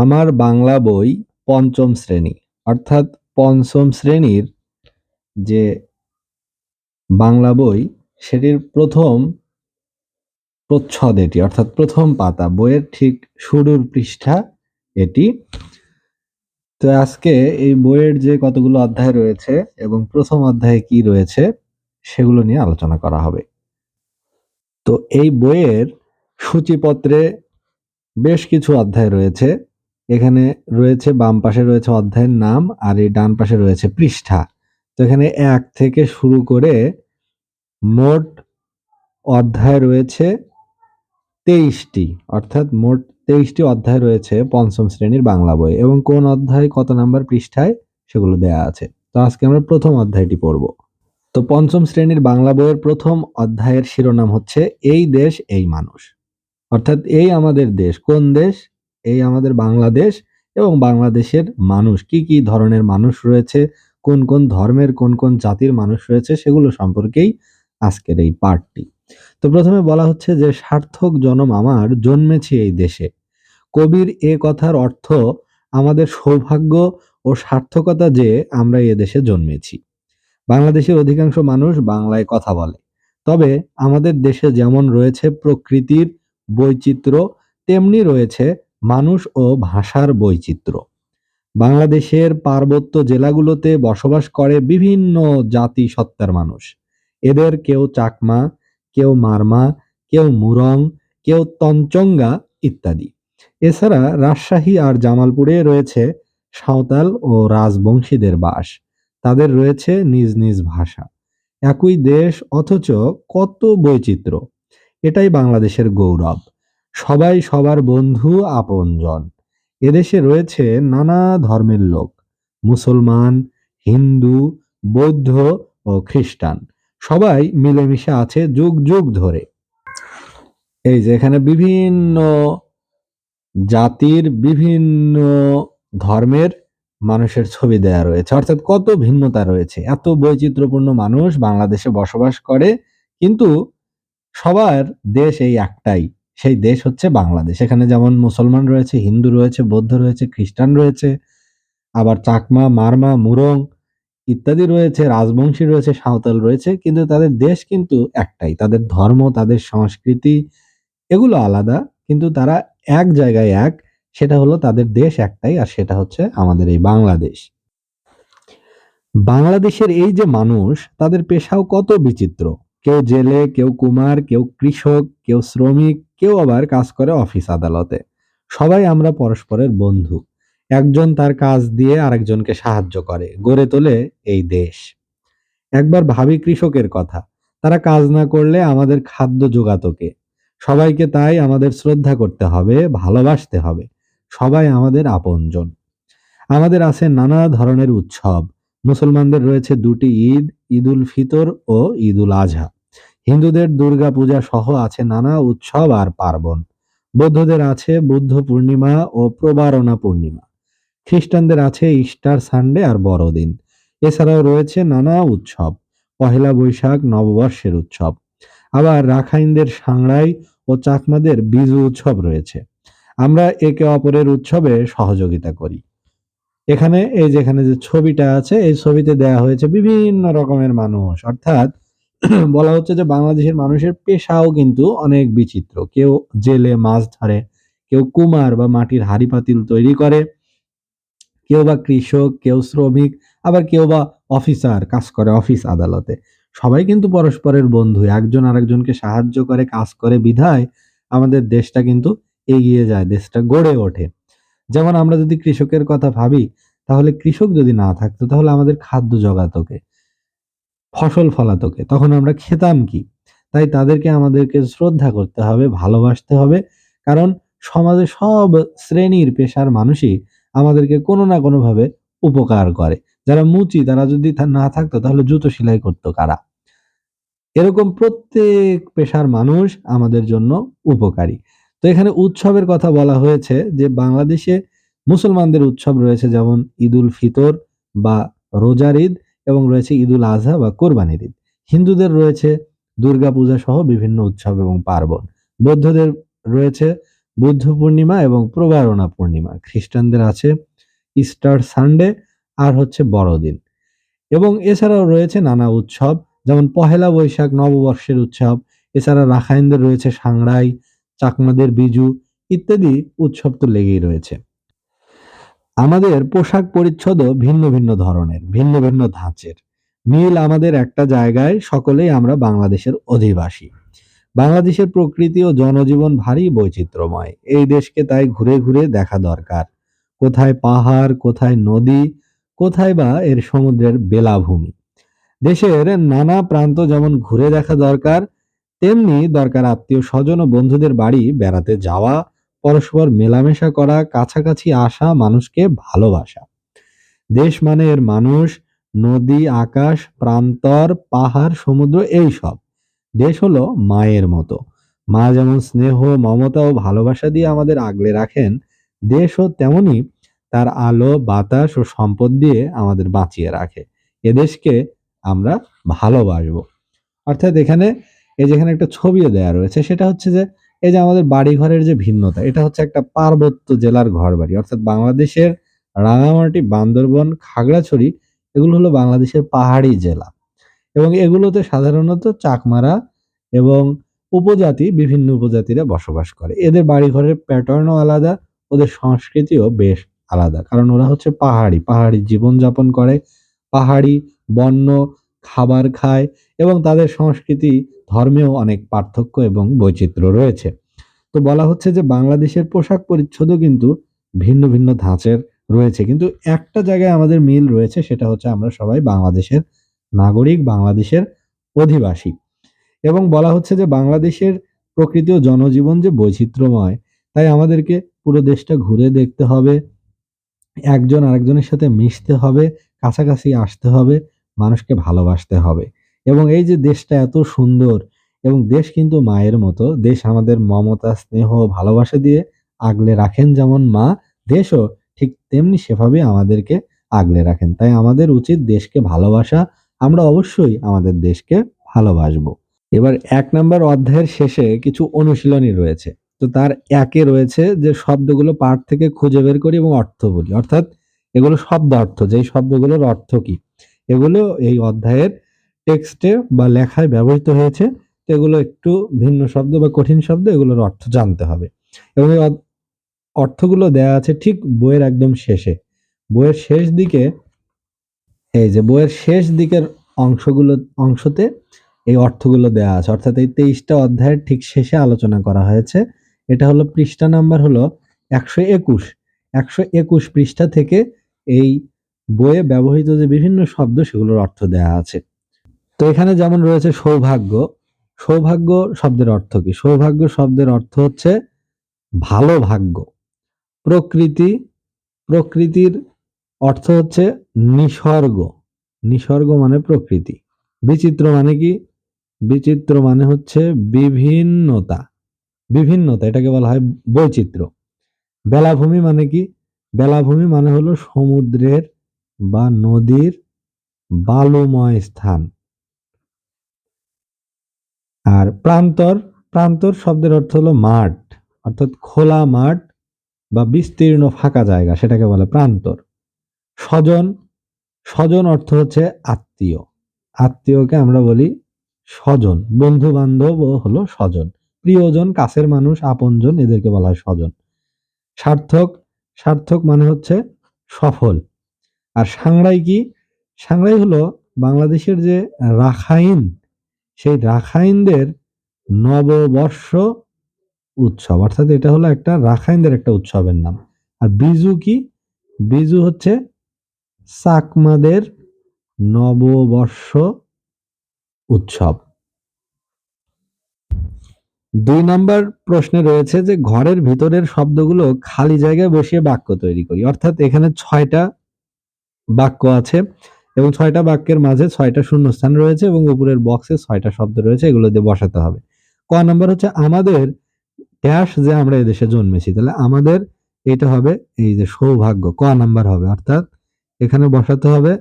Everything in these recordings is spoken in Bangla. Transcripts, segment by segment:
আমার বাংলা বই পঞ্চম শ্রেণি। অর্থাৎ পঞ্চম শ্রেণির যে বাংলা বই, সেটির প্রথম প্রচ্ছদ এটি, অর্থাৎ প্রথম পাতা, বইয়ের ঠিক শুরুর পৃষ্ঠা এটি। তো আজকে এই বইয়ের যে কতগুলো অধ্যায় রয়েছে এবং প্রথম অধ্যায়ে কি রয়েছে, সেগুলো নিয়ে আলোচনা করা হবে। তো এই বইয়ের সূচিপত্রে বেশ কিছু অধ্যায় রয়েছে। এখানে রয়েছে বাম পাশে রয়েছে অধ্যায়ের নাম আর এই ডান পাশে রয়েছে পৃষ্ঠা। তো এখানে এক থেকে শুরু করে মোট অধ্যায় রয়েছে তেইশটি, অর্থাৎ মোট তেইশটি অধ্যায় রয়েছে পঞ্চম শ্রেণির বাংলা বই এবং কোন অধ্যায় কত নাম্বার পৃষ্ঠায় সেগুলো দেয়া আছে। তো আজকে আমরা প্রথম অধ্যায়টি পড়ব। তো পঞ্চম শ্রেণির বাংলা বইয়ের প্রথম অধ্যায়ের শিরোনাম হচ্ছে, এই দেশ, এই মানুষ। অর্থাৎ এই আমাদের দেশ, কোন দেশ? এই আমাদের বাংলাদেশ এবং বাংলাদেশের মানুষ, কি কি ধরনের মানুষ রয়েছে, কোন কোন ধর্মের, কোন কোন জাতির মানুষ রয়েছে, সেগুলো সম্পর্কেই আজকের এই পাঠটি তো প্রথমে বলা হচ্ছে যে, সার্থক জনম আমার জন্মেছি এই দেশে। কবির এ কথার অর্থ, আমাদের সৌভাগ্য ও সার্থকতা যে আমরা এ দেশে জন্মেছি। বাংলাদেশের অধিকাংশ মানুষ বাংলায় কথা বলে। তবে আমাদের দেশে যেমন রয়েছে প্রকৃতির বৈচিত্র্য, তেমনি রয়েছে মানুষ ও ভাষার বৈচিত্র্য। বাংলাদেশের পার্বত্য জেলাগুলোতে বসবাস করে বিভিন্ন জাতি সত্তার মানুষ। এদের কেউ চাকমা, কেউ মারমা, কেউ মুরং, কেউ তঞ্চঙ্গা ইত্যাদি। এছাড়া রাজশাহী আর জামালপুরে রয়েছে সাঁওতাল ও রাজবংশীদের বাস। তাদের রয়েছে নিজ নিজ ভাষা। একই দেশ অথচ কত বৈচিত্র্য। এটাই বাংলাদেশের গৌরব। সবাই সবার বন্ধু আপনজন। এদেশে রয়েছে নানা ধর্মের লোক। মুসলমান, হিন্দু, বৌদ্ধ ও খ্রিস্টান। সবাই মিলেমিশে আছে যুগ যুগ ধরে। এই যে এখানে বিভিন্ন জাতির বিভিন্ন ধর্মের মানুষের ছবি দেয়া রয়েছে। অর্থাৎ কত ভিন্নতা রয়েছে। এত বৈচিত্র্যপূর্ণ মানুষ বাংলাদেশে বসবাস করে, কিন্তু সবার দেশ এই একটাই। সেই দেশ হচ্ছে বাংলাদেশ। এখানে যেমন মুসলমান রয়েছে, হিন্দু রয়েছে, বৌদ্ধ রয়েছে, খ্রিস্টান রয়েছে, আবার চাকমা, মারমা, মুরং ইত্যাদি রয়েছে, রাজবংশী রয়েছে, সাঁওতাল রয়েছে, কিন্তু তাদের দেশ কিন্তু একটাই। তাদের ধর্ম, তাদের সংস্কৃতি এগুলো আলাদা, কিন্তু তারা এক জায়গায় এক, সেটা হলো তাদের দেশ একটাই, আর সেটা হচ্ছে আমাদের এই বাংলাদেশ। বাংলাদেশের এই যে মানুষ, তাদের পেশাও কত বিচিত্র। কেউ জেলে, কেউ কুমার, কেউ কৃষক, কেউ শ্রমিক কেউ আবার কাজ করে অফিস আদালতে। সবাই আমরা পরস্পরের বন্ধু। একজন তার কাজ দিয়ে আরেকজনকে সাহায্য করে, গড়ে তোলে এই দেশ। একবার ভাবি কৃষকের কথা, তারা কাজ না করলে আমাদের খাদ্য যোগাতো কে? সবাইকে তাই আমাদের শ্রদ্ধা করতে হবে, ভালোবাসতে হবে। সবাই আমাদের আপনজন। আমাদের আছে নানা ধরনের উৎসব। মুসলমানদের রয়েছে দুটি ঈদ, ঈদুল ফিতর ও ঈদুল আজহা হিন্দুদের দুর্গা পূজা সহ আছে নানা উৎসব আর পার্বণ। বৌদ্ধদের আছে বুদ্ধ পূর্ণিমা ও প্রবারণা পূর্ণিমা। খ্রিস্টানদের আছে ইস্টার সানডে আর বড়দিন। এছাড়াও রয়েছে নানা উৎসব। পহেলা বৈশাখ নববর্ষের উৎসব। আবার রাখাইনদের সাংড়াই ও চাকমাদের বিজু উৎসব রয়েছে। আমরা একে অপরের উৎসবে সহযোগিতা করি। এখানে এই যেখানে যে ছবিটা আছে, এই ছবিতে দেয়া হয়েছে বিভিন্ন রকমের মানুষ। অর্থাৎ বলা হচ্ছে যে বাংলাদেশের মানুষের পেশাও কিন্তু অনেক বিচিত্র। কেউ জেলে মাছ ধরে, কেউ কুমার বা মাটির হাড়ি পাতিল তৈরি করে, কেউ বা কৃষক, কেউ শ্রমিক, আবার কেউ বা অফিসার কাজ করে অফিস আদালতে। সবাই কিন্তু পরস্পরের বন্ধু, একজন আরেকজনকে সাহায্য করে, কাজ করে, বিধায় আমাদের দেশটা কিন্তু এগিয়ে যায়, দেশটা গড়ে ওঠে। যেমন আমরা যদি কৃষকের কথা ভাবি, তাহলে কৃষক যদি না থাকতো, তাহলে আমাদের খাদ্য জগাতকে ফসল ফলাতকে, তখন আমরা খেতাম কি? তাই তাদেরকে আমাদেরকে শ্রদ্ধা করতে হবে, ভালোবাসতে হবে, কারণ সমাজে সব শ্রেণির পেশার মানুষই আমাদেরকে কোনো না কোনোভাবে উপকার করে। যারা মুচি, তারা যদি না থাকতো, তাহলে জুতো সেলাই করতো কারা? এরকম প্রত্যেক পেশার মানুষ আমাদের জন্য উপকারী। তো এখানে উৎসবের কথা বলা হয়েছে যে, বাংলাদেশে মুসলমানদের উৎসব রয়েছে যেমন ঈদুল ফিতর বা রোজার ঈদ এবং রয়েছে ঈদুল আজহা বা কোরবানির ঈদ। হিন্দুদের রয়েছে দুর্গা পূজা সহ বিভিন্ন উৎসব এবং পার্বণ। বৌদ্ধদের রয়েছে বুদ্ধ পূর্ণিমা এবং প্রবারণা পূর্ণিমা। খ্রিস্টানদের আছে ইস্টার সানডে আর হচ্ছে বড়দিন। এবং এছাড়াও রয়েছে নানা উৎসব, যেমন পহেলা বৈশাখ নববর্ষের উৎসব। এছাড়া রাখাইনদের রয়েছে সাংড়াই, চাকমাদের বিজু ইত্যাদি উৎসব তো লেগেই রয়েছে। আমাদের পোশাক পরিচ্ছদও ভিন্ন ভিন্ন ধরনের, ভিন্ন ভিন্ন ধাঁচের। মিল আমাদের একটা জায়গায় সকলেই আমরা বাংলাদেশের অধিবাসী। বাংলাদেশের প্রকৃতি ও জনজীবন ভারী বৈচিত্র্যময়। এই দেশকে তাই ঘুরে ঘুরে দেখা দরকার। কোথায় পাহাড়, কোথায় নদী, কোথায় বা এর সমুদ্রের বেলাভূমি। দেশের নানা প্রান্ত যেমন ঘুরে দেখা দরকার, তেমনি দরকার আত্মীয় স্বজন ও বন্ধুদের বাড়ি বেড়াতে যাওয়া পরস্পর মেলামেশা করা, কাছাকাছি আসা মানুষকে ভালোবাসা। দেশ মানে এর মানুষ, নদী, আকাশ, প্রান্তর, পাহাড়, সমুদ্র এই সব। দেশ হলো মায়ের মতো। মা যেমন স্নেহ, মমতা ও ভালোবাসা দিয়ে আমাদের আগলে রাখেন, দেশও তেমনি তার আলো, বাতাস ও সম্পদ দিয়ে আমাদের বাঁচিয়ে রাখে। এদেশকে আমরা ভালোবাসবো। অর্থাৎ এখানে, এই যেখানে একটা ছবিও দেয়া রয়েছে, সেটা হচ্ছে যে এই যে আমাদের বাড়ি ঘরের যে ভিন্নতা, এটা হচ্ছে একটা পার্বত্য জেলার ঘর বাড়ি অর্থাৎ বাংলাদেশের রাঙামাটি, বান্দরবন, খাগড়াছড়ি, এগুলো হলো বাংলাদেশের পাহাড়ি জেলা। এবং এগুলোতে সাধারণত চাকমারা এবং উপজাতি, বিভিন্ন উপজাতিরা বসবাস করে। এদের বাড়িঘরের প্যাটার্নও আলাদা, ওদের সংস্কৃতিও বেশ আলাদা। কারণ ওরা হচ্ছে পাহাড়ি পাহাড়ি জীবনযাপন করে, পাহাড়ি বন্য খাবার খায় এবং তাদের সংস্কৃতি, ধর্মেও অনেক পার্থক্য এবং বৈচিত্র্য রয়েছে। তো বলা হচ্ছে যে বাংলাদেশের পোশাক পরিচ্ছদও কিন্তু ভিন্ন ভিন্ন ধাঁচের রয়েছে। কিন্তু একটা জায়গায় আমাদের মিল রয়েছে, সেটা হচ্ছে আমরা সবাই বাংলাদেশের নাগরিক, বাংলাদেশের অধিবাসী। এবং বলা হচ্ছে যে বাংলাদেশের প্রকৃতি ও জনজীবন যে বৈচিত্র্যময়, তাই আমাদেরকে পুরো দেশটা ঘুরে দেখতে হবে, একজন আরেকজনের সাথে মিশতে হবে, কাছাকাছি আসতে হবে মানুষকে ভালোবাসতে হবে। এবং এই যে দেশটা এত সুন্দর এবং দেশ কিন্তু মায়ের মতো, দেশ আমাদের মমতা, স্নেহ, ভালোবাসা দিয়ে আগলে রাখেন যেমন মা, দেশও ঠিক তেমনি সেভাবে আমাদেরকে আগলে রাখেন। তাই আমাদের উচিত দেশকে ভালোবাসা, আমরা অবশ্যই আমাদের দেশকে ভালোবাসবো। এবার এক নম্বর অধ্যায়ের শেষে কিছু অনুশীলনী রয়েছে। তো তার একে রয়েছে যে শব্দগুলো পাঠ থেকে খুঁজে বের করি এবং অর্থ বলি। অর্থাৎ এগুলো শব্দ অর্থ যেই শব্দগুলোর অর্থ কি? এগুলো এই অধ্যায়ের টেক্সটে বা লেখায় ব্যবহৃত হয়েছে। তো এগুলো একটু ভিন্ন শব্দ বা কঠিন শব্দ, এগুলোর অর্থ জানতে হবে। এবং এই অর্থগুলো দেয়া আছে ঠিক বইয়ের একদম শেষে। বইয়ের শেষ দিকে, এই যে বইয়ের শেষ দিকের অংশগুলো, অংশতে এই অর্থগুলো দেয়া আছে। অর্থাৎ এই তেইশটা অধ্যায়ের ঠিক শেষে আলোচনা করা হয়েছে। এটা হলো পৃষ্ঠা নাম্বার হলো একশো একুশ। একশো একুশ পৃষ্ঠা থেকে এই বইয়ে ব্যবহৃত যে বিভিন্ন শব্দ, সেগুলোর অর্থ দেয়া আছে। তো এখানে যেমন রয়েছে সৌভাগ্য সৌভাগ্য শব্দের অর্থ কি? সৌভাগ্য শব্দের অর্থ হচ্ছে ভালো ভাগ্য। প্রকৃতি, প্রকৃতির অর্থ হচ্ছে নিসর্গ। নিসর্গ মানে প্রকৃতি। বিচিত্র মানে কি? বিচিত্র মানে হচ্ছে বিভিন্নতা। বিভিন্নতা, এটাকে বলা হয় বৈচিত্র্য। বেলাভূমি মানে কি? বেলাভূমি মানে হলো সমুদ্রের বা নদীর বালুময় স্থান। আর প্রান্তর প্রান্তর শব্দের অর্থ হলো মাঠ, অর্থাৎ খোলা মাঠ বা বিস্তীর্ণ ফাঁকা জায়গা, সেটাকে বলে প্রান্তর। স্বজন স্বজন অর্থ হচ্ছে আত্মীয়। আত্মীয়কে আমরা বলি স্বজন বন্ধু বান্ধব হলো স্বজন। প্রিয়জন, কাছের মানুষ, আপনজন, এদেরকে বলা হয় স্বজন। সার্থক সার্থক মানে হচ্ছে সফল। আর সাংড়াই কি? সাংড়াই হলো বাংলাদেশের যে রাখাইন, সেই রাখাইনদের নববর্ষ উৎসব। অর্থাৎ এটা হলো একটা রাখাইনদের একটা উৎসবের নাম। আর বিজু কি? বিজু হচ্ছে চাকমাদের নববর্ষ উৎসব। দুই নম্বর প্রশ্নে রয়েছে যে ঘরের ভিতরের শব্দগুলো খালি জায়গায় বসিয়ে বাক্য তৈরি করি। অর্থাৎ এখানে ছয়টা বাক্য আছে এবং ছয়টা বাক্যের মাঝে ছয়টা শূন্যস্থান রয়েছে এবং উপরের বক্সে ছয়টা শব্দ রয়েছে, এগুলো দিয়ে বসাতে হবে। ক নম্বর হচ্ছে আমাদের ড্যাশ যে আমরা এদেশে জন্মেছি, তাহলে আমাদের এটা হবে এই যে সৌভাগ্য, ক নাম্বার হবে, অর্থাৎ এখানে বসাতে হবে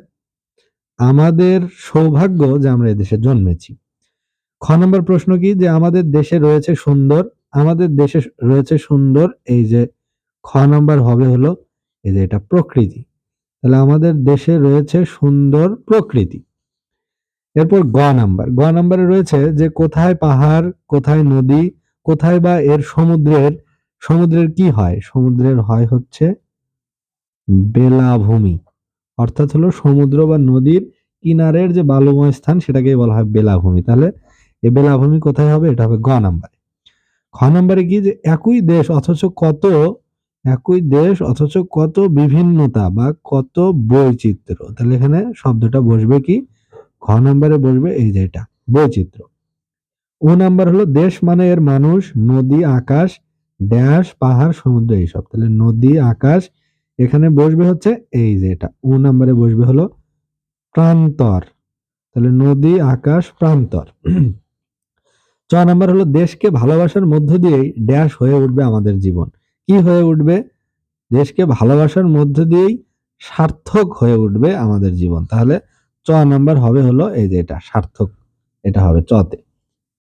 আমাদের সৌভাগ্য যে আমরা এদেশে জন্মেছি। খ নম্বর প্রশ্ন কি? যে আমাদের দেশে রয়েছে সুন্দর, আমাদের দেশে রয়েছে সুন্দর, এই যে খ নাম্বার হবে হলো এই যে এটা প্রকৃতি। তাহলে আমাদের দেশে রয়েছে সুন্দর প্রকৃতি। এরপর গ নাম্বার। গ নাম্বারে রয়েছে যে কোথায় পাহাড়, কোথায় নদী, কোথায় বা এর সমুদ্রের সমুদ্রের কি হয়? সমুদ্রের হয় হচ্ছে বেলাভূমি। অর্থাৎ হলো সমুদ্র বা নদীর কিনারের যে বালুময় স্থান, সেটাকেই বলা হয় বেলাভূমি। তাহলে এই বেলাভূমি কোথায় হবে? এটা হবে গ নাম্বারে। খ নাম্বারে কি যে একই দেশ অথচ কত একই দেশ, অথচ কত বিভিন্নতা বা কত বৈচিত্র্য। তাহলে এখানে শব্দটা বসবে কি? খ নম্বরে বসবে এই যে এটা, বৈচিত্র্য। ও নাম্বার হলো দেশ মানে এর মানুষ, নদী, আকাশ, ড্যাশ, পাহাড়, সমুদ্র এইসব। তাহলে নদী, আকাশ, এখানে বসবে হচ্ছে এই যে এটা। ও নাম্বারে বসবে হলো প্রান্তর। তাহলে নদী, আকাশ, প্রান্তর। চ নাম্বার হলো দেশকে ভালোবাসার মধ্য দিয়েই ড্যাশ হয়ে উঠবে আমাদের জীবন। কি হয়ে উঠবে? দেশকে ভালোবাসার মধ্য দিয়েই সার্থক হয়ে উঠবে আমাদের জীবন। তাহলে চ নাম্বার হবে হলো এই যে এটা, সার্থক। এটা হবে চতে।